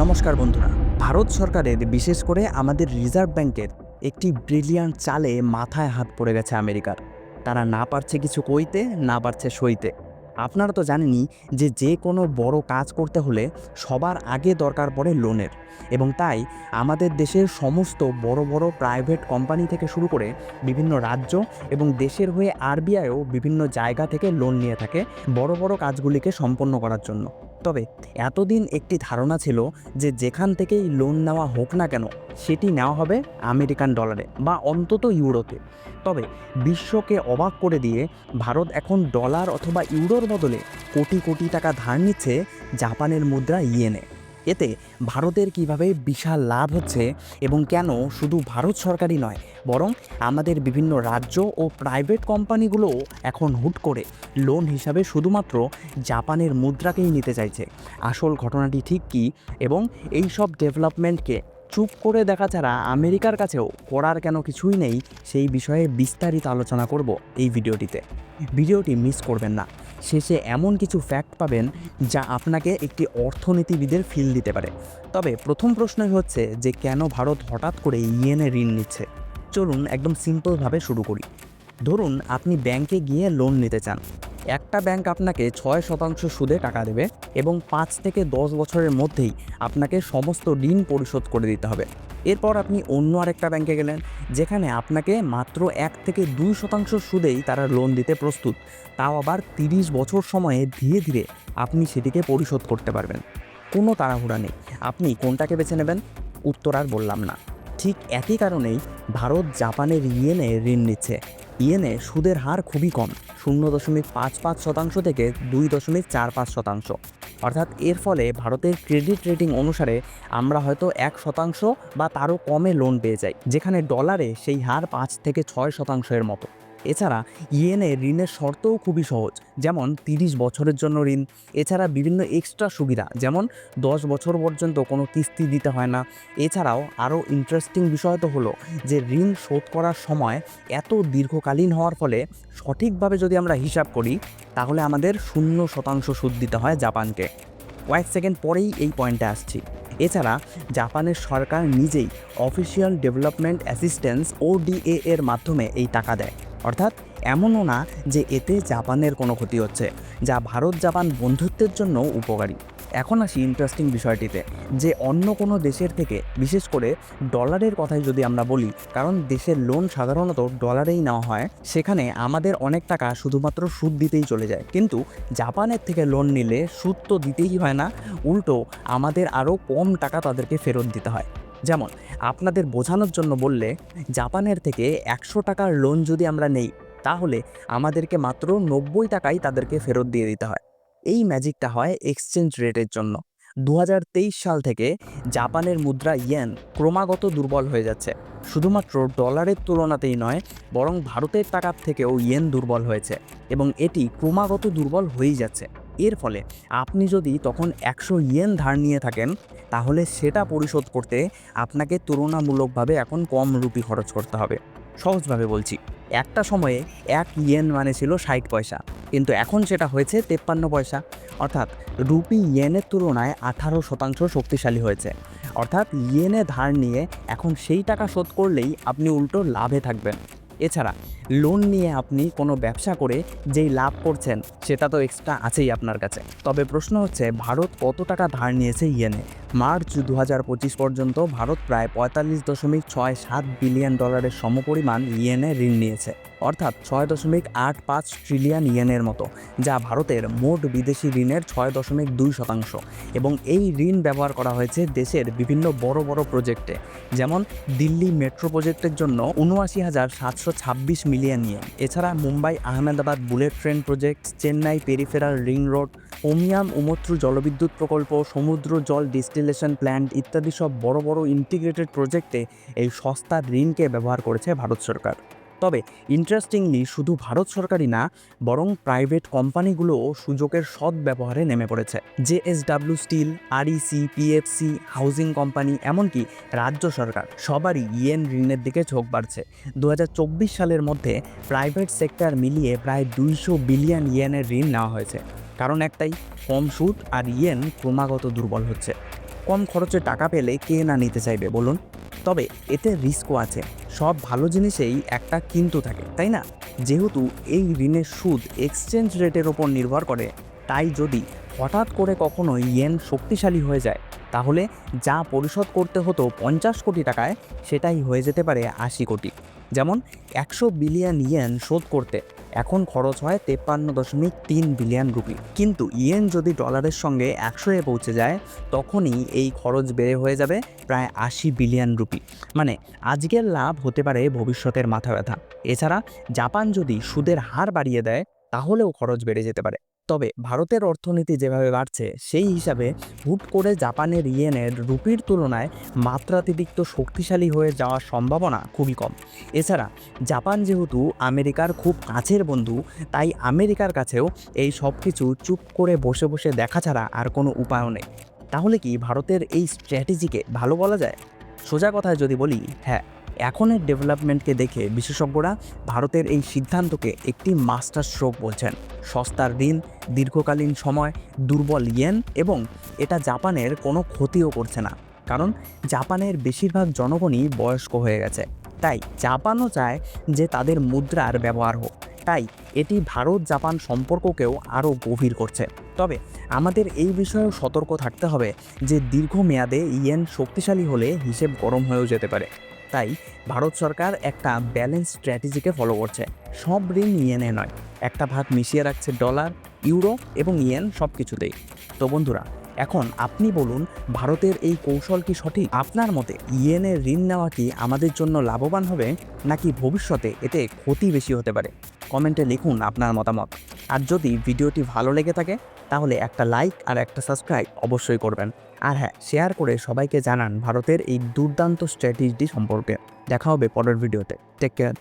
নমস্কার বন্ধুরা, ভারত সরকারের বিশেষ করে আমাদের রিজার্ভ ব্যাংকের একটি ব্রিলিয়ান্ট চালে মাথায় হাত পড়ে গেছে আমেরিকার। তারা না পারছে কিছু কইতে, না পারছে সইতে। আপনারা তো জানেনই যে যে কোনো বড় কাজ করতে হলে সবার আগে দরকার পড়ে লোনের। এবং তাই আমাদের দেশের সমস্ত বড় বড় প্রাইভেট কোম্পানি থেকে শুরু করে বিভিন্ন রাজ্য এবং দেশের হয়ে আরবিআইও বিভিন্ন জায়গা থেকে লোন নিয়ে থাকে বড় বড় কাজগুলিকে সম্পন্ন করার জন্য। তবে এতদিন একটি ধারণা ছিল যে যেখান থেকেই লোন নেওয়া হোক না কেন, সেটি নেওয়া হবে আমেরিকান ডলারে বা অন্তত ইউরোতে। তবে বিশ্বকে অবাক করে দিয়ে ভারত এখন ডলার অথবা ইউরোর বদলে কোটি কোটি টাকা ধার নিচ্ছে জাপানের মুদ্রা ইয়েনে। এতে ভারতের কীভাবে বিশাল লাভ হচ্ছে এবং কেন শুধু ভারত সরকারই নয়, বরং আমাদের বিভিন্ন রাজ্য ও প্রাইভেট কোম্পানিগুলোও এখন হুট করে লোন হিসাবে শুধুমাত্র জাপানের মুদ্রাকেই নিতে চাইছে। আসল ঘটনাটি ঠিক কী এবং এই সব ডেভেলপমেন্টকে চুপ করে দেখা ছাড়া আমেরিকার কাছেও করার কেন কিছুই নেই, সেই বিষয়ে বিস্তারিত আলোচনা করব এই ভিডিওটিতে। ভিডিওটি মিস করবেন না। শেষে এমন কিছু ফ্যাক্ট পাবেন যা আপনাকে একটি অর্থনীতিবিদের ফিল দিতে পারে। তবে প্রথম প্রশ্নই হচ্ছে যে কেন ভারত হঠাৎ করে ইয়েনে ঋণ নিচ্ছে? চলুন একদম সিম্পলভাবে শুরু করি। ধরুন আপনি ব্যাংকে গিয়ে লোন নিতে চান। একটা ব্যাংক আপনাকে ছয় শতাংশ সুদে টাকা দেবে এবং পাঁচ থেকে দশ বছরের মধ্যেই আপনাকে সমস্ত ঋণ পরিশোধ করে দিতে হবে। এরপর আপনি অন্য আরেকটা ব্যাংকে গেলেন, যেখানে আপনাকে মাত্র এক থেকে দুই শতাংশ সুদেই তারা লোন দিতে প্রস্তুত। তাও আবার তিরিশ বছর সময়ে ধীরে ধীরে আপনি সেটিকে পরিশোধ করতে পারবেন। কোনো তাড়াহুড়া নেই। আপনি কোনটাকে বেছে নেবেন? উত্তর আর বললাম না। ঠিক একই কারণেই ভারত জাপানের ইয়েনে ঋণ নিচ্ছে। ইয়েনে সুদের হার খুবই কম, শূন্য দশমিক পাঁচ পাঁচ শতাংশ থেকে দুই দশমিক চার পাঁচ শতাংশ। অর্থাৎ এর ফলে ভারতের ক্রেডিট রেটিং অনুসারে আমরা হয়তো এক শতাংশ বা তারও কমে লোন পেয়ে যাই, যেখানে ডলারে সেই হার পাঁচ থেকে ছয় শতাংশের মতো। এছাড়া ইএনএ ঋণের শর্তও খুবই সহজ, যেমন তিরিশ বছরের জন্য ঋণ। এছাড়া বিভিন্ন এক্সট্রা সুবিধা, যেমন দশ বছর পর্যন্ত কোনো কিস্তি দিতে হয় না। এছাড়াও আরও ইন্টারেস্টিং বিষয় তো হলো যে ঋণ শোধ করার সময় এত দীর্ঘকালীন হওয়ার ফলে সঠিকভাবে যদি আমরা হিসাব করি, তাহলে আমাদের শূন্য শতাংশ সুদ দিতে হয় জাপানকে। কয়েক সেকেন্ড পরেই এই পয়েন্টে আসছি। এছাড়া জাপানের সরকার নিজেই অফিসিয়াল ডেভেলপমেন্ট অ্যাসিস্ট্যান্স ওডিএ এর মাধ্যমে এই টাকা দেয়। অর্থাৎ এমনও না যে এতে জাপানের কোনো ক্ষতি হচ্ছে, যা ভারত জাপান বন্ধুত্বের জন্য উপকারী। এখন আসি ইন্টারেস্টিং বিষয়টিতে, যে অন্য কোনো দেশের থেকে, বিশেষ করে ডলারের কথাই যদি আমরা বলি, কারণ দেশের লোন সাধারণত ডলারেই নেওয়া হয়, সেখানে আমাদের অনেক টাকা শুধুমাত্র সুদ দিতেই চলে যায়। কিন্তু জাপানের থেকে লোন নিলে সুদ তো দিতেই হয় না, উল্টো আমাদের আরও কম টাকা তাদেরকে ফেরত দিতে হয়। যেমন, আপনাদের বোঝানোর জন্য বললে, জাপানের থেকে একশো টাকার লোন যদি আমরা নেই, তাহলে আমাদেরকে মাত্র নব্বই টাকাই তাদেরকে ফেরত দিয়ে দিতে হয়। এই ম্যাজিকটা হয় এক্সচেঞ্জ রেটের জন্য। দু হাজার তেইশ সাল থেকে জাপানের মুদ্রা ইয়েন ক্রমাগত দুর্বল হয়ে যাচ্ছে। শুধুমাত্র ডলারের তুলনাতেই নয়, বরং ভারতের টাকার থেকেও ইয়েন দুর্বল হয়েছে এবং এটি ক্রমাগত দুর্বল হয়েই যাচ্ছে। এর ফলে আপনি যদি তখন একশো ইয়েন ধার নিয়ে থাকেন, তাহলে সেটা পরিশোধ করতে আপনাকে তুলনামূলকভাবে এখন কম রুপি খরচ করতে হবে। সহজভাবে বলছি, একটা সময়ে এক ইয়েন মানে ছিল ষাট পয়সা, কিন্তু এখন সেটা হয়েছে তেপ্পান্ন পয়সা। অর্থাৎ রুপি ইয়েনের তুলনায় আঠারো শতাংশ শক্তিশালী হয়েছে। অর্থাৎ ইয়েনে ধার নিয়ে এখন সেই টাকা শোধ করলেই আপনি উল্টো লাভে থাকবেন। এছাড়া লোন নিয়ে আপনি কোনো ব্যবসা করে যেই লাভ করছেন, সেটা তো এক্সট্রা আছেই আপনার কাছে। তবে প্রশ্ন হচ্ছে, ভারত কত টাকা ধার নিয়েছে ইয়েনে মার্চ দু হাজার পঁচিশ পর্যন্ত ভারত প্রায় পঁয়তাল্লিশ দশমিক ছয় সাত বিলিয়ন ডলারের সমপরিমাণ ইয়েনে ঋণ নিয়েছে। অর্থাৎ ছয় দশমিক আট পাঁচ ট্রিলিয়ন ইয়েনের মতো, যা ভারতের মোট বিদেশি ঋণের ছয় দশমিক দুই শতাংশ। এবং এই ঋণ ব্যবহার করা হয়েছে দেশের বিভিন্ন বড় বড় প্রজেক্টে যেমন দিল্লি মেট্রো প্রজেক্টের জন্য উনআশি হাজার সাতশো ছাব্বিশ মিলিয়ন ইয়েন। এছাড়া Mumbai Ahmedabad bullet train project, Chennai peripheral ring road, Umiam Umtru জলবিদ্যুৎ প্রকল্প, সমুদ্র জল ডিস্টিলেশন প্ল্যান্ট ইত্যাদি সব বড় বড় ইন্টিগ্রেটেড প্রজেক্টে এই সস্তার ঋণকে ব্যবহার করেছে ভারত সরকার। তবে ইন্টারেস্টিংলি শুধু ভারত সরকারই না, বরং প্রাইভেট কোম্পানিগুলোও সুযোগের সৎ ব্যবহারে নেমে পড়েছে। JSW steel REC PFC housing company, এমনকি রাজ্য সরকার, সবারই ইয়েন ঋণের দিকে ঝোঁক বাড়ছে। দু হাজার চব্বিশ সালের মধ্যে প্রাইভেট সেক্টর মিলিয়ে প্রায় দুইশো বিলিয়ন ইয়েনের ঋণ নেওয়া হয়েছে। কারণ একটাই, কম সুদ আর ইয়েন ক্রমাগত দুর্বল হচ্ছে। কম খরচে টাকা পেলে কে না নিতে চাইবে, বলুন? তবে এতে রিস্কও আছে। সব ভালো জিনিসেই একটা কিন্তু থাকে, তাই না? যেহেতু এই ঋণের সুদ এক্সচেঞ্জ রেটের ওপর নির্ভর করে, তাই যদি হঠাৎ করে কখনো ইয়েন শক্তিশালী হয়ে যায়, তাহলে যা পরিশোধ করতে হতো পঞ্চাশ কোটি টাকায়, সেটাই হয়ে যেতে পারে আশি কোটি। যেমন একশো বিলিয়ন ইয়েন শোধ করতে। এখন খরচ হয় তেপ্পান্ন দশমিক তিন বিলিয়ন রুপি। কিন্তু ইয়েন যদি ডলারের সঙ্গে একশো এ পৌঁছে যায়, তখনই এই খরচ বেড়ে হয়ে যাবে প্রায় আশি বিলিয়ন রুপি। মানে আজকের লাভ হতে পারে ভবিষ্যতের মাথা ব্যথা। এছাড়া জাপান যদি সুদের হার বাড়িয়ে দেয়, তাহলেও খরচ বেড়ে যেতে পারে। তবে ভারতের অর্থনীতি যেভাবে বাড়ছে, সেই হিসাবে হুট করে জাপানের ইয়েনের রুপির তুলনায় মাত্রাতিরিক্ত শক্তিশালী হয়ে যাওয়ার সম্ভাবনা খুবই কম। এছাড়া জাপান যেহেতু আমেরিকার খুব কাছের বন্ধু, তাই আমেরিকার কাছেও এই সব কিছু চুপ করে বসে বসে দেখা ছাড়া আর কোনো উপায়ও নেই। তাহলে কি ভারতের এই স্ট্র্যাটেজিকে ভালো বলা যায়? সোজা কথায় যদি বলি হ্যাঁ। এখনের ডেভেলপমেন্টকে দেখে বিশেষজ্ঞরা ভারতের এই সিদ্ধান্তকে একটি মাস্টার স্ট্রোক বলছেন। সস্তার ঋণ, দীর্ঘকালীন সময়, দুর্বল ইয়েন এবং এটা জাপানের কোনো ক্ষতিও করছে না। কারণ জাপানের বেশিরভাগ জনগণই বয়স্ক হয়ে গেছে। তাই জাপানও চায় যে তাদের মুদ্রার ব্যবহার হোক। তাই এটি ভারত জাপান সম্পর্ককেও আরও গভীর করছে। তবে আমাদের এই বিষয়েও সতর্ক থাকতে হবে যে দীর্ঘমেয়াদে ইয়েন শক্তিশালী হলে হিসেব গরম হয়েও যেতে পারে। তাই ভারত সরকার একটা ব্যালেন্স স্ট্র্যাটেজিকে ফলো করছে। সব ঋণ ইয়েনে নয়। একটা ভাগ মিশিয়ে রাখছে ডলার, ইউরো এবং ইয়েন সব কিছুতেই তো বন্ধুরা, এখন আপনি বলুন, ভারতের এই কৌশল কি সঠিক? আপনার মতে ইয়েনের ঋণ নেওয়া কি আমাদের জন্য লাভবান হবে, নাকি ভবিষ্যতে এতে ক্ষতি বেশি হতে পারে? কমেন্টে লিখুন আপনার মতামত। আর যদি ভিডিওটি ভালো লেগে থাকে, তাহলে একটা লাইক আর একটা সাবস্ক্রাইব অবশ্যই করবেন। আর হ্যাঁ শেয়ার করে সবাইকে জানান ভারতের এই দুর্দান্ত স্ট্র্যাটেজি সম্পর্কে। দেখা হবে পরের ভিডিওতে। Take care.